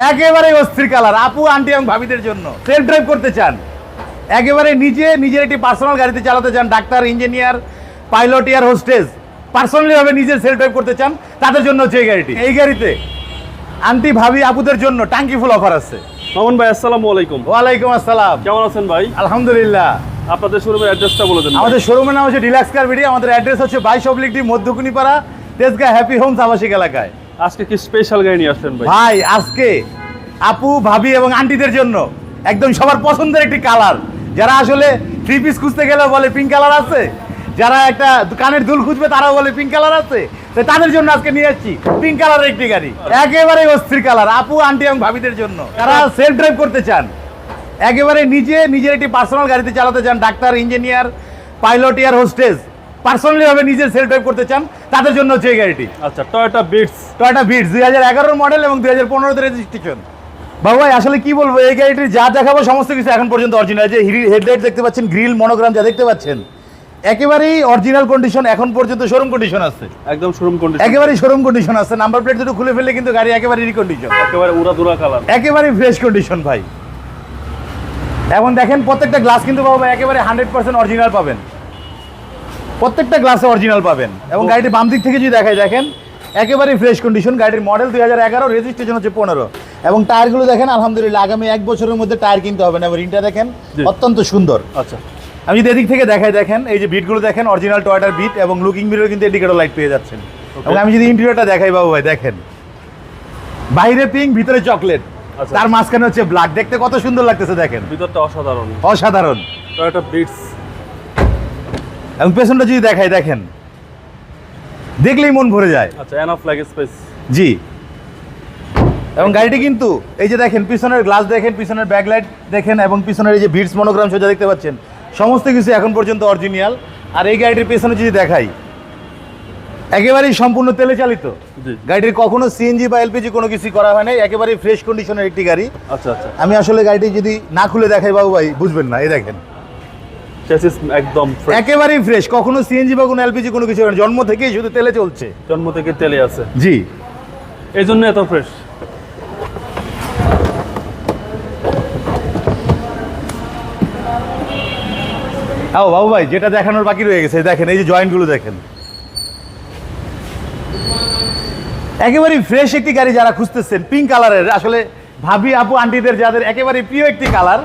একেবারে অস্থির কালার। আপু আন্টি এবং ভাবিদের জন্য। সেলফ ড্রাইভ করতে চান। একেবারে নিজে নিজের একটি পার্সোনাল গাড়িতে চালাতে চান। Doctor engineer pilot air hostess personally ভাবে নিজে সেলফ ড্রাইভ করতে চান তাদের জন্য হচ্ছে এই গাড়িটি। এই গাড়িতে আন্টি ভাবি আপুদের জন্য টাঙ্কি ফুল অফার আছে। মামুন ভাই আসসালামু আলাইকুম। ওয়ালাইকুম আসসালাম। কেমন আছেন ভাই? আলহামদুলিল্লাহ। আপনাদের শোরুমের অ্যাড্রেসটা বলে দেন আমাদের শোরুমের নাম হচ্ছে ডিলাক্স কার বিডি আমাদের অ্যাড্রেস হচ্ছে বাইশ oblique D Madhyakunipara Tejgaon happy homes আবাসিক এলাকায়। আজকে কি স্পেশাল গাড়ি নিয়ে আসলেন ভাই? আজকে আপু, ভাবি এবং আন্টিদের জন্য একদম সবার পছন্দের একটি কালার যারা আসলে থ্রি পিস খুঁজতে গেলে বলে পিঙ্ক কালার আছে, যারা একটা কানের দুল খুঁজবে তারাও বলে পিঙ্ক কালার আছে, তো তাদের জন্য আজকে নিয়ে যাচ্ছি পিঙ্ক কালারের একটি গাড়ি। একেবারে অস্থির কালার আপু আন্টি এবং ভাবিদের জন্য। তারা সেলফ ড্রাইভ করতে চান, একেবারে নিজে, নিজের একটি পার্সোনাল গাড়িতে চালাতে চান, doctor engineer pilot air hostess personally ভাবে নিজে সেল ড্রাইভ করতে চান তাদের জন্য হচ্ছে এই গাড়িটি। আচ্ছা টয়োটা বিটস টয়টা বিটস দুই হাজার এগারোর মডেল এবং দুই হাজার পনেরোতে রেজিস্ট্রেশন বাবু ভাই আসলে কি বলব এই গাড়িটির যা দেখাবো সমস্ত কিছু এখন পর্যন্ত অরিজিনাল যে হেডলাইট দেখতে পাচ্ছেন গ্রিল মনোগ্রাম যা দেখতে পাচ্ছেন একেবারেই অরিজিনাল কন্ডিশন এখন পর্যন্ত শোরুম কন্ডিশন আছে। একদম শোরুম কন্ডিশন একেবারেই শোরুম কন্ডিশন আছে। নাম্বার প্লেট দুটো খুলে ফেললে কিন্তু গাড়ি একেবারে রিকন্ডিশন একেবারে উড়াদুরা কালার একেবারেই ফ্রেশ কন্ডিশন ভাই। এখন দেখেন প্রত্যেকটা গ্লাস কিন্তু বাবু ভাই একেবারে হান্ড্রেড পার্সেন্ট অরিজিনাল পাবেন। প্রত্যেকটা গ্লাসে অরিজিনাল পাবেন। এবং। গাড়িটি বাম দিক থেকে যদি দেখায় দেখেন একেবারেই ফ্রেশ কন্ডিশন গাড়ির মডেল দুই হাজার এগারো রেজিস্ট্রেশন হচ্ছে পনেরো। এবং টায়ারগুলো দেখেন আলহামদুলিল্লাহ আগামী এক বছরের মধ্যে টায়ার কিনতে হবে না এবং রিনটা দেখেন অত্যন্ত সুন্দর। আচ্ছা। আমি যদি এদিক থেকে দেখাই দেখেন এই যে বিটগুলো দেখেন অরিজিনাল টয়টার বিট এবং লুকিং মিরর কিন্তু ইন্ডিকেটর লাইট পেয়ে যাচ্ছেন। এবং আমি যদি ইন্টেরিয়রটা দেখাই বাবু ভাই দেখেন। বাইরে পিঙ্ক ভিতরে চকলেট আচ্ছা। তার মাঝখানে হচ্ছে ব্ল্যাক দেখতে কত সুন্দর লাগতেছে দেখেন। ভিতরটা অসাধারণ। অসাধারণ। টয়োটা বিটস এবং পেছনটা যদি দেখাই দেখেন। দেখলেই মন ভরে যায়। আচ্ছা এনাফ ফ্ল্যাগ স্পেস জি। এবং গাড়িটি কিন্তু এই যে দেখেন পিছনের গ্লাস দেখেন পিছনের ব্যাকলাইট দেখেন এবং পিছনের এই যে ভিডস মনোগ্রাম সোজা দেখতে পাচ্ছেন। সমস্ত কিছু এখন পর্যন্ত অরিজিনাল আর এই গাড়িটির পেছনে যদি দেখাই একেবারেই সম্পূর্ণ তেলে চালিত। গাড়িটির কখনো সিএনজি বা এলপিজি কোনো কিছু করা হয় নাই একেবারেই ফ্রেশ কন্ডিশনের একটি গাড়ি। আচ্ছা আচ্ছা। আমি আসলে গাড়িটি যদি না খুলে দেখাই বাবু ভাই বুঝবেন না এই দেখেন। চেসিস একদম একেবারেই ফ্রেশ কখনো সিএনজি বা কোনো এলপিজি কোনো কিছু জন্ম থেকেই শুধু তেলে চলছে। জন্ম থেকে তেলে আছে। জি। এই জন্য এত ফ্রেশ আও বাবু ভাই যেটা দেখানোর বাকি রয়ে গেছে দেখেন এই যে জয়েন্টগুলো দেখেন। একেবারেই ফ্রেশ একটি গাড়ি যারা খুঁজতেছেন পিঙ্ক কালারের আসলে ভাবি আপু আন্টিদের যাদের একেবারে প্রিয় একটি কালার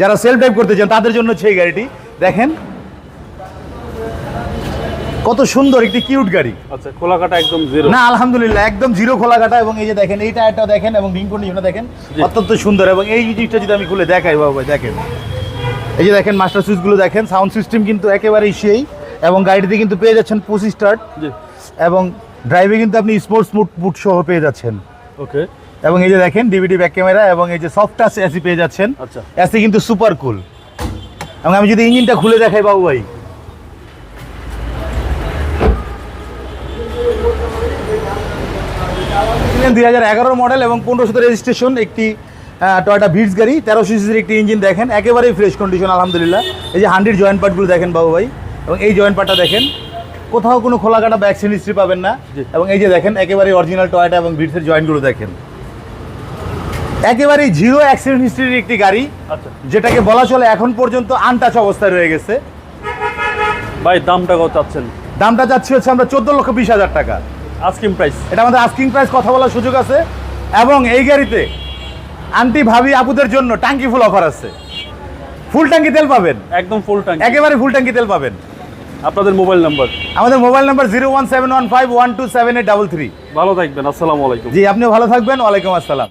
যারা সেলফ ড্রাইভ করতে চান তাদের জন্য সেই গাড়িটি। দেখেন। কত সুন্দর একটি কিউট গাড়ি। আচ্ছা খোলাকাটা একদম জিরো না আলহামদুলিল্লাহ একদম জিরো খোলা কাটা। এবং এই যে দেখেন এই টায়ারটা দেখেন এবং রিং কন্ডিশনটা দেখেন। অত্যন্ত সুন্দর। এবং এই জিনিসটা যদি আমি খুলে দেখাই বাবু দেখেন। এই যে দেখেন মাস্টার সুইচগুলো দেখেন সাউন্ড সিস্টেম কিন্তু একেবারেই সেই। এবং গাড়িতে কিন্তু পেয়ে যাচ্ছেন পুসি স্টার্ট জি। এবং ড্রাইভে কিন্তু আপনি স্পোর্টস মুড বুট সহ পেয়ে যাচ্ছেন। ওকে এবং এই যে দেখেন ডিভিডি ব্যাক ক্যামেরা এবং এই যে সফট টাচ এসি পেয়ে যাচ্ছেন। আচ্ছা। এসি কিন্তু সুপার কুল এবং আমি যদি ইঞ্জিনটা খুলে দেখাই বাবু ভাই। দুই হাজার এগারো মডেল এবং পনেরোশো রেজিস্ট্রেশন একটি টয়টা ভিটস গাড়ি তেরো সিসির একটি ইঞ্জিন দেখেন একেবারেই ফ্রেশ কন্ডিশন আলহামদুলিল্লাহ। এই যে হান্ড্রেড জয়েন্ট পার্টগুলো দেখেন বাবু ভাই এবং এই জয়েন্ট পার্টটা দেখেন কোথাও কোনো খোলা কাটা ব্যাক হিস্ট্রি পাবেন না। এবং এই যে দেখেন একেবারে অরিজিনাল টয়টা এবং ভিটসের জয়েন্টগুলো দেখেন। একেবারেই জিরো অ্যাক্সিডেন্ট হিস্ট্রির একটি গাড়ি আচ্ছা। যেটাকে বলা চলে এখন পর্যন্ত আনটাচ অবস্থায় রয়ে গেছে। ভাই দামটা কত চাচ্ছেন? দামটা যাচ্ছে হচ্ছে আমরা চোদ্দ লক্ষ বিশ হাজার টাকা। আস্কিং প্রাইস এটা আমাদের আস্কিং প্রাইস কথা বলার সুযোগ আছে। এবং এই গাড়িতে আন্টি ভাবি আপুদের জন্য টাঙ্কি ফুল অফার আছে। ফুল ট্যাঙ্কি তেল পাবেন। একদম ফুল ট্যাঙ্ক। একেবারে ফুল ট্যাঙ্কি তেল পাবেন। আপনাদের মোবাইল নাম্বার আমাদের mobile number zero one seven one five one two seven eight double three ভালো থাকবেন আসসালামু আলাইকুম। জি আপনিও ভালো থাকবেন ওয়ালাইকুম আসসালাম।